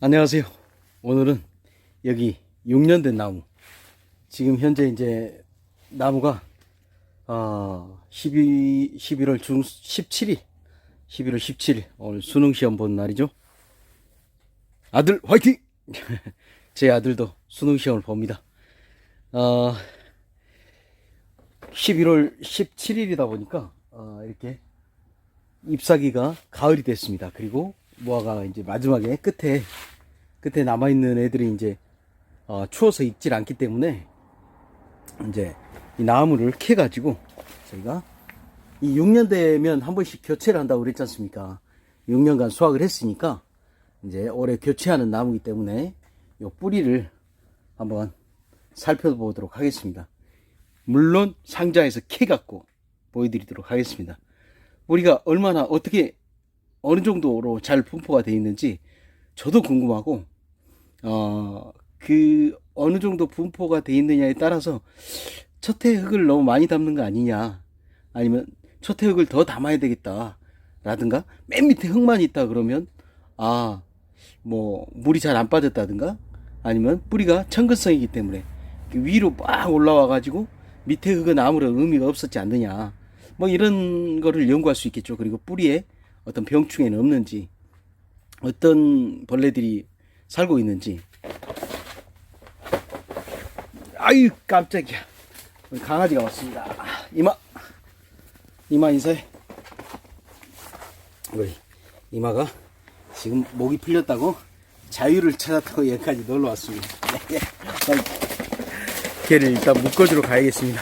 안녕하세요. 오늘은 여기 6년 된 나무. 지금 현재 이제 나무가 어 12, 11월 중 17일, 11월 17일 오늘 수능 시험 본 날이죠. 아들 화이팅! 제 아들도 수능 시험을 봅니다. 어 11월 17일이다 보니까 어, 이렇게 잎사귀가 가을이 됐습니다. 그리고 무화과 이제 마지막에 끝에 끝에 남아 있는 애들이 이제 어, 추워서 익질 않기 때문에 이제 이 나무를 캐 가지고 저희가 이 6년 되면 한 번씩 교체를 한다고 그랬지 않습니까? 6년간 수확을 했으니까 이제 올해 교체하는 나무이기 때문에 요 뿌리를 한번 살펴보도록 하겠습니다. 물론 상자에서 캐 갖고 보여드리도록 하겠습니다. 우리가 얼마나 어떻게 어느 정도로 잘 분포가 되어 있는지 저도 궁금하고 어 그 어느 정도 분포가 되어 있느냐에 따라서 첫 해 흙을 너무 많이 담는 거 아니냐 아니면 첫 해 흙을 더 담아야 되겠다 라든가 맨 밑에 흙만 있다 그러면 아 뭐 물이 잘 안 빠졌다든가 아니면 뿌리가 천근성이기 때문에 위로 막 올라와 가지고 밑에 흙은 아무런 의미가 없었지 않느냐 뭐 이런 거를 연구할 수 있겠죠. 그리고 뿌리에 어떤 병충해는 없는지, 어떤 벌레들이 살고 있는지. 아유, 깜짝이야. 우리 강아지가 왔습니다. 아, 이마, 이마 인사해. 우리 이마가 지금 목이 풀렸다고 자유를 찾았다고 여기까지 놀러 왔습니다. 네. 걔를 일단 묶어주러 가야겠습니다.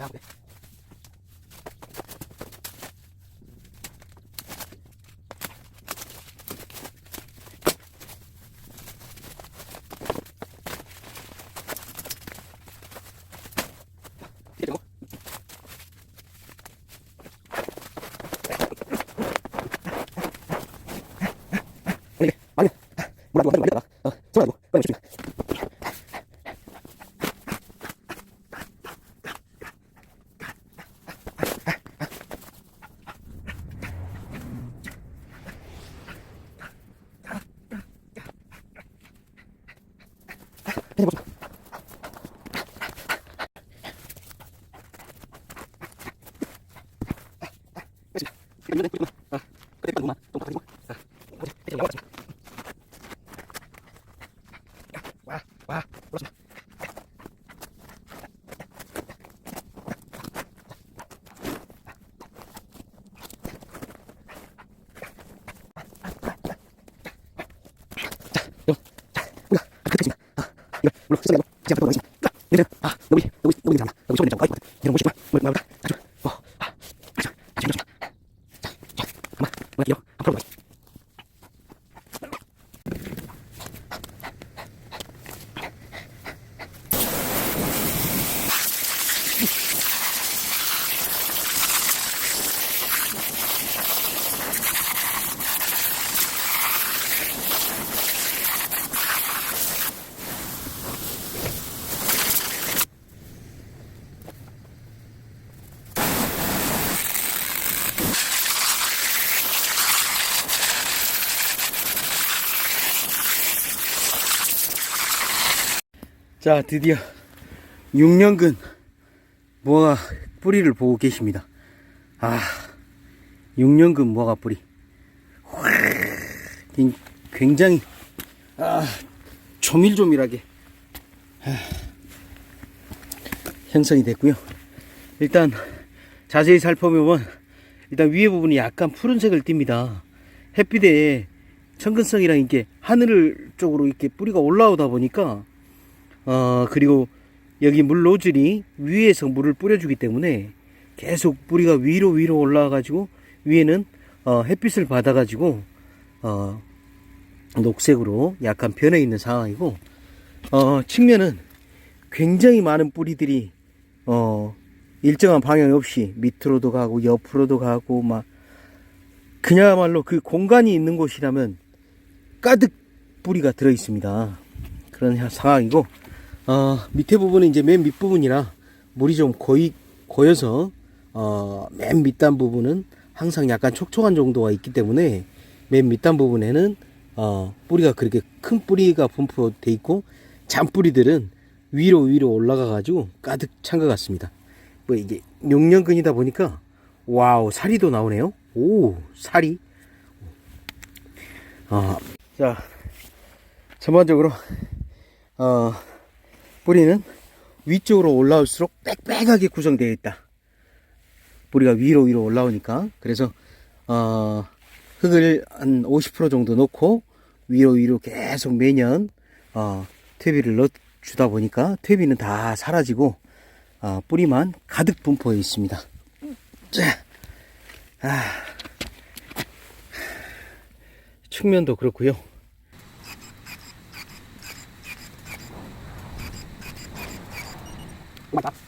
야, 그래. 이러고. 아니, 아니, 뭐라고, 뭐라고, 뭐라고, 어, 뭐라고, 빨리 오십니다. 해보자. 그러면 돼, 그러면. 아, 그때 그만, 좀 가지고. 아, 보자. 이제 올라왔지. 와, 와, 올라왔습니다. 자, 여러분, 자, 우리가 아까 됐습니다. 아, 아, 너무 너무 너무 괜찮아. 너무 좀 아이고, 이런 거 싶어. 뭐 나보다 아주 어, 아, 아주 아주 괜찮아. 자, 자, 한번 뭐야, 이거 한번 풀어보겠습니다. 자, 드디어 6년근 무화과 뿌리를 보고 계십니다. 아, 6년근 무화과 뿌리. 와, 굉장히, 아, 조밀조밀하게 아, 형성이 됐고요. 일단, 자세히 살펴보면, 일단 위에 부분이 약간 푸른색을 띱니다. 햇빛에 천근성이랑 이렇게 하늘 쪽으로 이렇게 뿌리가 올라오다 보니까 어, 그리고 여기 물 노즐이 위에서 물을 뿌려주기 때문에 계속 뿌리가 위로 위로 올라와가지고 위에는 어, 햇빛을 받아가지고 어, 녹색으로 약간 변해 있는 상황이고 어, 측면은 굉장히 많은 뿌리들이 어, 일정한 방향 없이 밑으로도 가고 옆으로도 가고 막 그야말로 그 공간이 있는 곳이라면 가득 뿌리가 들어 있습니다. 그런 상황이고 어, 밑에 부분은 이제 맨 밑부분이라 물이 좀 고이, 고여서, 어, 맨 밑단 부분은 항상 약간 촉촉한 정도가 있기 때문에 맨 밑단 부분에는 어, 뿌리가 그렇게 큰 뿌리가 분포돼 있고 잔뿌리들은 위로 위로 올라가 가지고 가득 찬 것 같습니다. 뭐 이게 용년근이다 보니까 와우 살이도 나오네요. 오 살이. 아, 자 전반적으로 어, 뿌리는 위쪽으로 올라올수록 빽빽하게 구성되어 있다. 뿌리가 위로 위로 올라오니까 그래서 어, 흙을 한 50% 정도 넣고 위로 위로 계속 매년 어, 퇴비를 넣 주다 보니까 퇴비는 다 사라지고 어, 뿌리만 가득 분포해 있습니다. 자, 아, 측면도 그렇고요. Bye.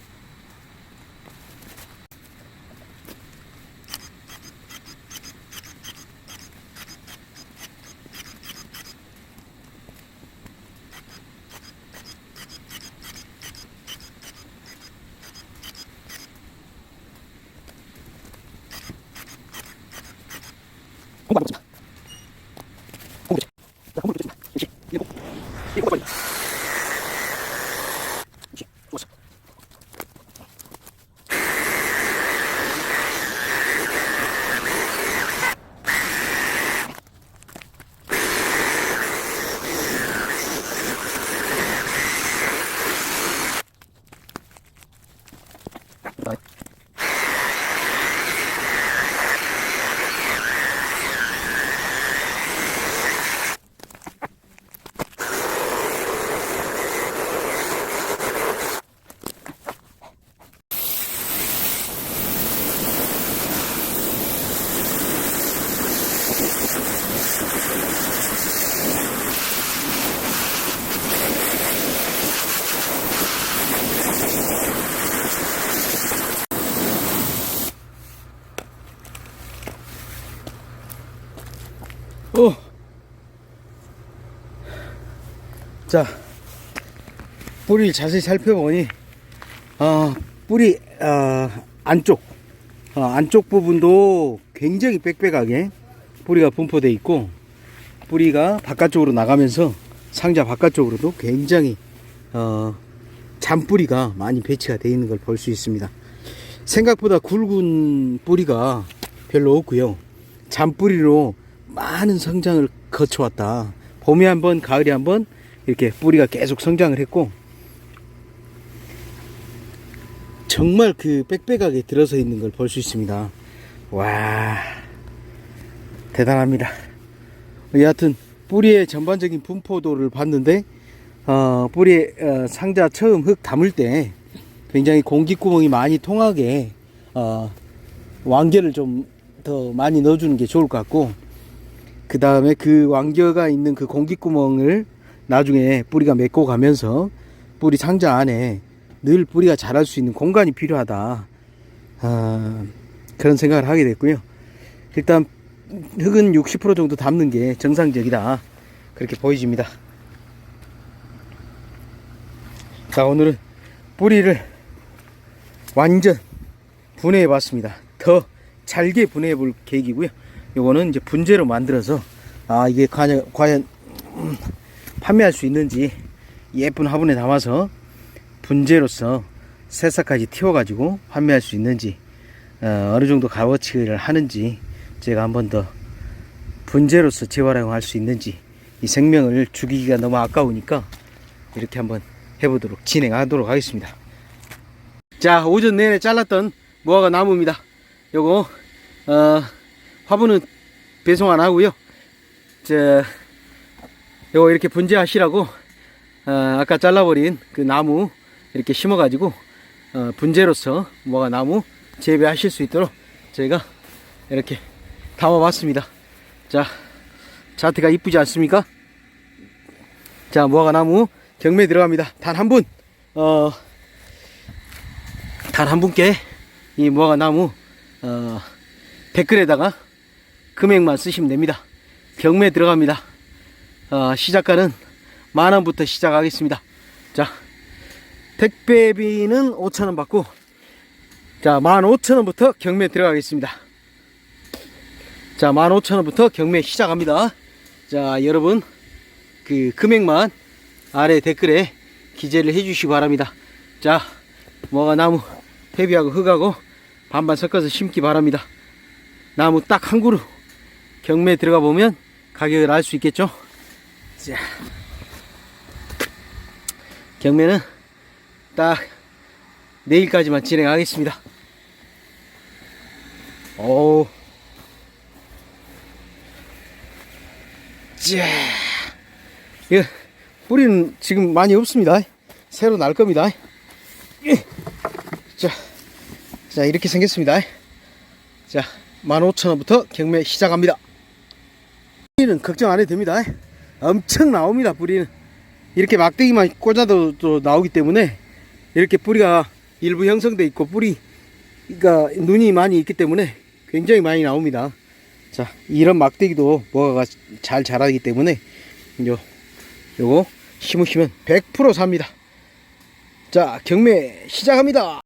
자, 뿌리를 자세히 살펴보니, 어, 뿌리, 어, 안쪽, 어, 안쪽 부분도 굉장히 빽빽하게 뿌리가 분포되어 있고, 뿌리가 바깥쪽으로 나가면서 상자 바깥쪽으로도 굉장히, 어, 잔뿌리가 많이 배치가 되어 있는 걸 볼 수 있습니다. 생각보다 굵은 뿌리가 별로 없고요. 잔뿌리로 많은 성장을 거쳐왔다. 봄에 한 번, 가을에 한 번 이렇게 뿌리가 계속 성장을 했고 정말 그 빽빽하게 들어서 있는 걸 볼 수 있습니다. 와 대단합니다. 여하튼 뿌리의 전반적인 분포도를 봤는데 어, 뿌리 어, 상자 처음 흙 담을 때 굉장히 공기구멍이 많이 통하게 어, 완결을 좀 더 많이 넣어주는 게 좋을 것 같고 그 다음에 그 완겨가 있는 그 공기구멍을 나중에 뿌리가 맺고 가면서 뿌리 상자 안에 늘 뿌리가 자랄 수 있는 공간이 필요하다. 아, 그런 생각을 하게 됐고요. 일단 흙은 60% 정도 담는 게 정상적이다. 그렇게 보여집니다. 자, 오늘은 뿌리를 완전 분해해 봤습니다. 더 잘게 분해해 볼 계획이고요. 요거는 이제 분재로 만들어서 아 이게 과연, 과연 음, 판매할 수 있는지 예쁜 화분에 담아서 분재로서 새싹까지 틔워가지고 판매할 수 있는지 어, 어느 정도 값어치를 하는지 제가 한 번 더 분재로서 재활용할 수 있는지 이 생명을 죽이기가 너무 아까우니까 이렇게 한번 해보도록 진행하도록 하겠습니다. 자 오전 내내 잘랐던 무화과 나무입니다. 요거 어, 화분은 배송 안 하고요. 저 요거 이렇게 분재하시라고 어, 아까 잘라버린 그 나무 이렇게 심어가지고 어, 분재로서 무화과 나무 재배하실 수 있도록 저희가 이렇게 담아봤습니다. 자 자태가 이쁘지 않습니까? 자 무화과 나무 경매 들어갑니다. 단 한 분, 어, 단 한 분께 이 무화과 나무 어, 댓글에다가 금액만 쓰시면 됩니다. 경매 들어갑니다. 어, 시작가는 만 원부터 시작하겠습니다. 자, 택배비는 5천 원 받고, 자, 만 5천 원부터 경매 들어가겠습니다. 자, 15,000원부터 경매 시작합니다. 자, 여러분, 그 금액만 아래 댓글에 기재를 해주시기 바랍니다. 자, 뭐가 나무, 퇴비하고 흙하고 반반 섞어서 심기 바랍니다. 나무 딱 한 그루 경매 들어가 보면 가격을 알 수 있겠죠? 자, 경매는 딱 내일까지만 진행하겠습니다. 오. 자, 이거 뿌리는 지금 많이 없습니다. 새로 날 겁니다. 예. 자, 자 이렇게 생겼습니다. 자, 15,000원부터 경매 시작합니다. 뿌리는 걱정 안 해도 됩니다. 엄청 나옵니다. 뿌리는 이렇게 막대기만 꽂아도 또 나오기 때문에 이렇게 뿌리가 일부 형성돼 있고 뿌리 그러니까 눈이 많이 있기 때문에 굉장히 많이 나옵니다. 자, 이런 막대기도 뭐가 잘 자라기 때문에 요 요거 심으시면 100% 삽니다. 자, 경매 시작합니다.